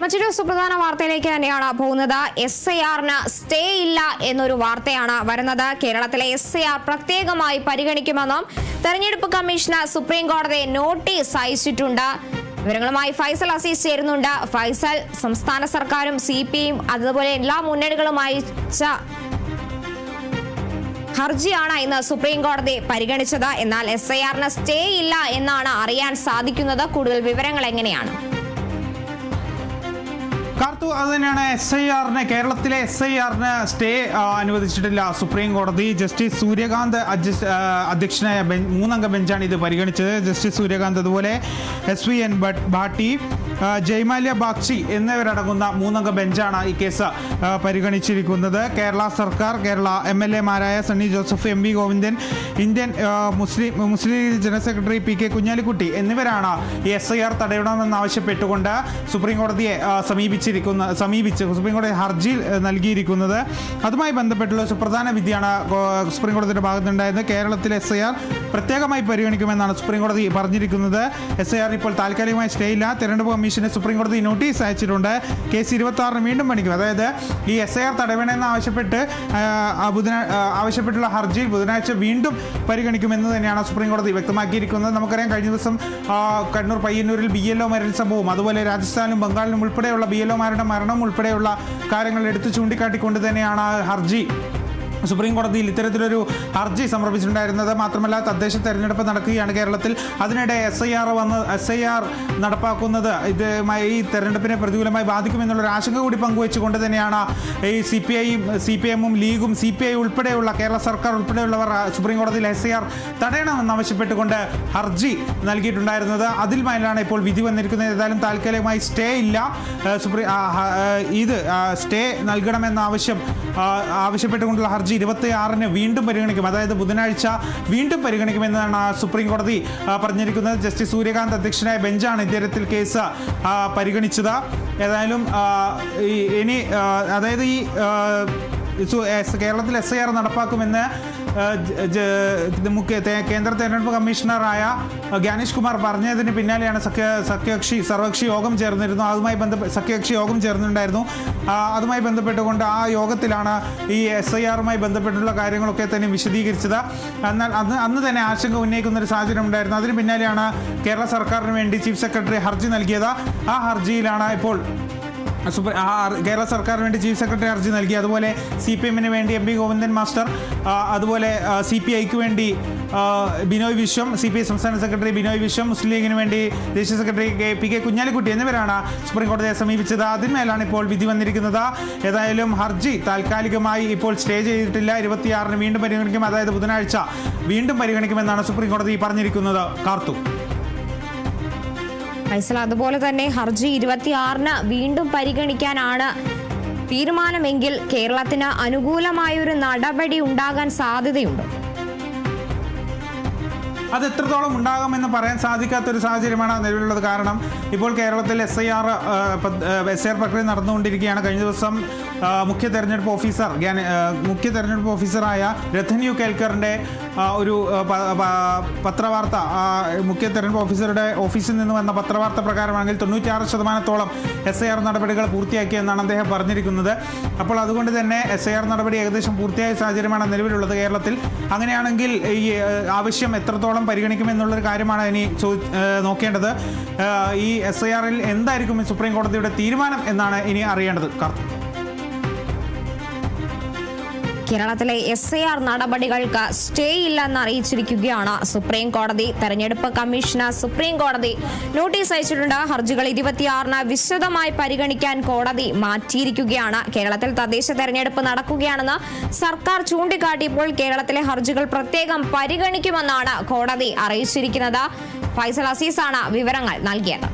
മറ്റൊരു സുപ്രധാന വാർത്തയിലേക്ക് തന്നെയാണ് പോകുന്നത്. എസ് ഐ ആറിന് സ്റ്റേ ഇല്ല എന്നൊരു വാർത്തയാണ് വരുന്നത്. കേരളത്തിലെ എസ് ഐ ആർ പ്രത്യേകമായി പരിഗണിക്കുമെന്നും തെരഞ്ഞെടുപ്പ് കമ്മീഷന് സുപ്രീം കോടതി നോട്ടീസ് അയച്ചിട്ടുണ്ട്. വിവരങ്ങളുമായി ഫൈസൽ അസീസ് ചേരുന്നുണ്ട്. ഫൈസൽ സംസ്ഥാന സർക്കാരും സി പി ഐയും അതുപോലെ എല്ലാ മുന്നണികളും അയച്ച ഹർജിയാണ് ഇന്ന് സുപ്രീം കോടതി പരിഗണിച്ചത്. എന്നാൽ എസ് ഐ ആറിന് സ്റ്റേ ഇല്ല എന്നാണ് അറിയാൻ സാധിക്കുന്നത്. കൂടുതൽ വിവരങ്ങൾ എങ്ങനെയാണ്? കാർത്തു അത് തന്നെയാണ് എസ് ഐ ആറിന് കേരളത്തിലെ എസ് ഐ ആറിന് സ്റ്റേ അനുവദിച്ചിട്ടില്ല. സുപ്രീം കോടതി ജസ്റ്റിസ് സൂര്യകാന്ത് അധ്യക്ഷനായ മൂന്നംഗ ബെഞ്ചാണ് ഇത് പരിഗണിച്ചത്. ജസ്റ്റിസ് സൂര്യകാന്ത് അതുപോലെ S V N Bhatt Bhatti Joymalya Bagchi എന്നിവരടങ്ങുന്ന മൂന്നംഗ ബെഞ്ചാണ് ഈ കേസ് പരിഗണിച്ചിരിക്കുന്നത്. കേരള സർക്കാർ Kerala M L എമാരായ Sunny Joseph M V Govindan Indian Muslim Muslim league general secretary P K Kunhalikutty എന്നിവരാണ് എസ് ഐ ആർ തടയണമെന്നാവശ്യപ്പെട്ടുകൊണ്ട് സുപ്രീം കോടതിയെ സമീപിച്ചിരിക്കുന്ന സമീപിച്ച് സുപ്രീം കോടതി ഹർജി നൽകിയിരിക്കുന്നത്. അതുമായി ബന്ധപ്പെട്ടുള്ള സുപ്രധാന വിധിയാണ് സുപ്രീം കോടതിയുടെ ഭാഗത്തുണ്ടായത് കേരളത്തിലെ എസ് ഐ ആർ പ്രത്യേകമായി പരിഗണിക്കുമെന്നാണ് സുപ്രീം കോടതി പറഞ്ഞിരിക്കുന്നത്. എസ് ഐ ആർ ഇപ്പോൾ താൽക്കാലികമായി സ്റ്റേ ഇല്ല തെരഞ്ഞെടുപ്പ് കമ്മീഷന് സുപ്രീം കോടതി നോട്ടീസ് അയച്ചിട്ടുണ്ട്. കേസ് ഇരുപത്തി ആറിന് വീണ്ടും പണിക്കും അതായത് ഈ എസ് ഐ ആർ തടയണമെന്ന് ആവശ്യപ്പെട്ട് ആവശ്യപ്പെട്ടുള്ള ഹർജിയിൽ ബുധനാഴ്ച വീണ്ടും പരിഗണിക്കുമെന്ന് തന്നെയാണ് സുപ്രീം കോടതി വ്യക്തമാക്കിയിരിക്കുന്നത്. നമുക്കറിയാം കഴിഞ്ഞ ദിവസം കണ്ണൂർ പയ്യന്നൂരിൽ ബി എൽ ഒ മരണ സംഭവം അതുപോലെ രാജസ്ഥാനിലും ബംഗാളിലും ഉൾപ്പെടെയുള്ള ബി എൽ ഒമാരുടെ മരണം ഉൾപ്പെടെയുള്ള കാര്യങ്ങൾ എടുത്തു ചൂണ്ടിക്കാട്ടിക്കൊണ്ട് തന്നെയാണ് ഹർജി സുപ്രീം കോടതിയിൽ ഇത്തരത്തിലൊരു ഹർജി സമർപ്പിച്ചിട്ടുണ്ടായിരുന്നത് മാത്രമല്ല തദ്ദേശ തെരഞ്ഞെടുപ്പ് നടക്കുകയാണ് കേരളത്തിൽ. അതിനിടെ എസ് ഐ ആർ വന്ന് എസ് ഐ ആർ നടപ്പാക്കുന്നത് ഇതുമായി ഈ തെരഞ്ഞെടുപ്പിനെ പ്രതികൂലമായി ബാധിക്കുമെന്നുള്ളൊരു ആശങ്ക കൂടി പങ്കുവെച്ചുകൊണ്ട് തന്നെയാണ് ഈ സി പി ഐയും സി പി എമ്മും ലീഗും സി പി ഐ ഉൾപ്പെടെയുള്ള കേരള സർക്കാർ ഉൾപ്പെടെയുള്ളവർ സുപ്രീം കോടതിയിൽ എസ് ഐ ആർ തടയണമെന്നാവശ്യപ്പെട്ടുകൊണ്ട് ഹർജി നൽകിയിട്ടുണ്ടായിരുന്നത്. അതിൽ മേലാണ് ഇപ്പോൾ വിധി വന്നിരിക്കുന്നത്. ഏതായാലും താൽക്കാലികമായി സ്റ്റേ ഇല്ല. സുപ്രീം ഇത് സ്റ്റേ നൽകണമെന്ന ആവശ്യം ആവശ്യപ്പെട്ടുകൊണ്ടുള്ള ഹർജി ഇരുപത്തി ആറിന് വീണ്ടും പരിഗണിക്കും. അതായത് ബുധനാഴ്ച വീണ്ടും പരിഗണിക്കുമെന്നാണ് സുപ്രീം കോടതി പറഞ്ഞിരിക്കുന്നത്. ജസ്റ്റിസ് സൂര്യകാന്ത് അധ്യക്ഷനായ ബെഞ്ചാണ് ഇത്തരത്തിൽ കേസ് പരിഗണിച്ചത്. ഏതായാലും ഇനി അതായത് ഈ കേരളത്തിൽ എസ് ഐ ആർ നടപ്പാക്കുമെന്ന് കേന്ദ്ര തെരഞ്ഞെടുപ്പ് കമ്മീഷണറായ ഗ്യാനേഷ് കുമാർ പറഞ്ഞതിന് പിന്നാലെയാണ് സഖ്യ സഖ്യകക്ഷി സർവകക്ഷി യോഗം ചേർന്നിരുന്നു. അതുമായി ബന്ധപ്പെട്ട് സഖ്യകക്ഷി യോഗം ചേർന്നിട്ടുണ്ടായിരുന്നു. അതുമായി ബന്ധപ്പെട്ടുകൊണ്ട് ആ യോഗത്തിലാണ് ഈ എസ് ഐ ആറുമായി ബന്ധപ്പെട്ടുള്ള കാര്യങ്ങളൊക്കെ തന്നെ വിശദീകരിച്ചത്. എന്നാൽ അന്ന് അന്ന് തന്നെ ആശങ്ക ഉന്നയിക്കുന്ന ഒരു സാഹചര്യം ഉണ്ടായിരുന്നു. അതിന് പിന്നാലെയാണ് കേരള സർക്കാരിന് വേണ്ടി ചീഫ് സെക്രട്ടറി ഹർജി നൽകിയത്. ആ ഹർജിയിലാണ് ഇപ്പോൾ കേരള സർക്കാരിന് വേണ്ടി ചീഫ് സെക്രട്ടറി ഹർജി നൽകി. അതുപോലെ സി പി എമ്മിന് വേണ്ടി എം പി ഗോവിന്ദൻ മാസ്റ്റർ അതുപോലെ സി പി ഐക്ക് വേണ്ടി Binoy Viswam C P I സംസ്ഥാന സെക്രട്ടറി ബിനോയ് വിശ്വം മുസ്ലിം ലീഗിന് വേണ്ടി ദേശീയ secretary K- P K Kunhalikutty എന്നിവരാണ് സുപ്രീം കോടതിയെ സമീപിച്ചത്. അതിന്മേലാണ് ഇപ്പോൾ വിധി വന്നിരിക്കുന്നത്. ഏതായാലും ഹർജി താൽക്കാലികമായി ഇപ്പോൾ സ്റ്റേ ചെയ്തിട്ടില്ല. ഇരുപത്തിയാറിന് വീണ്ടും പരിഗണിക്കും. അതായത് ബുധനാഴ്ച വീണ്ടും പരിഗണിക്കുമെന്നാണ് സുപ്രീം കോടതി പറഞ്ഞിരിക്കുന്നത്. കാർത്തു. ഫൈസൽ അതുപോലെ തന്നെ ഹർജി ഇരുപത്തിയാറിന് വീണ്ടും പരിഗണിക്കാനാണ് തീരുമാനമെങ്കിൽ കേരളത്തിന് അനുകൂലമായൊരു നടപടി ഉണ്ടാകാൻ സാധ്യതയുണ്ടോ. അത് എത്രത്തോളം ഉണ്ടാകുമെന്ന് പറയാൻ സാധിക്കാത്തൊരു സാഹചര്യമാണ് നിലവിലുള്ളത്. കാരണം ഇപ്പോൾ കേരളത്തിൽ S I R S I R പ്രക്രിയ നടന്നുകൊണ്ടിരിക്കുകയാണ്. കഴിഞ്ഞ ദിവസം മുഖ്യ തെരഞ്ഞെടുപ്പ് ഓഫീസർ മുഖ്യ തെരഞ്ഞെടുപ്പ് ഓഫീസറായ രഥൻ യു കേൽക്കറിന്റെ ഒരു പത്രവാർത്ത മുഖ്യ തെരഞ്ഞെടുപ്പ് ഓഫീസറുടെ ഓഫീസിൽ നിന്ന് വന്ന പത്രവാർത്ത പ്രകാരമാണെങ്കിൽ തൊണ്ണൂറ്റിയാറ് ശതമാനത്തോളം എസ് ഐ ആർ നടപടികൾ പൂർത്തിയാക്കിയെന്നാണ് അദ്ദേഹം പറഞ്ഞിരിക്കുന്നത്. അപ്പോൾ അതുകൊണ്ട് തന്നെ എസ് ഐ ആർ നടപടി ഏകദേശം പൂർത്തിയായ സാഹചര്യമാണ് നിലവിലുള്ളത് കേരളത്തിൽ. അങ്ങനെയാണെങ്കിൽ ഈ ആവശ്യം എത്രത്തോളം പരിഗണിക്കുമെന്നുള്ളൊരു കാര്യമാണ് ഇനി നോക്കേണ്ടത്. ഈ എസ് ഐ ആറിൽ എന്തായിരിക്കും സുപ്രീം കോടതിയുടെ തീരുമാനം എന്നാണ് ഇനി അറിയേണ്ടത്. കേരളത്തിലെ എസ് ഐ ആർ നടപടികൾക്ക് സ്റ്റേ ഇല്ലെന്ന് അറിയിച്ചിരിക്കുകയാണ് സുപ്രീം കോടതി തെരഞ്ഞെടുപ്പ് കമ്മീഷന് സുപ്രീം കോടതി നോട്ടീസ് അയച്ചിട്ടുണ്ട്. ഹർജികൾ ഇരുപത്തിയാറിന് വിശദമായി പരിഗണിക്കാൻ കോടതി മാറ്റിയിരിക്കുകയാണ്. കേരളത്തിൽ തദ്ദേശ തെരഞ്ഞെടുപ്പ് നടക്കുകയാണെന്ന് സർക്കാർ ചൂണ്ടിക്കാട്ടിയപ്പോൾ കേരളത്തിലെ ഹർജികൾ പ്രത്യേകം പരിഗണിക്കുമെന്നാണ് കോടതി അറിയിച്ചിരിക്കുന്നത്. ഫൈസൽ അസീസാണ് വിവരങ്ങൾ നൽകിയത്.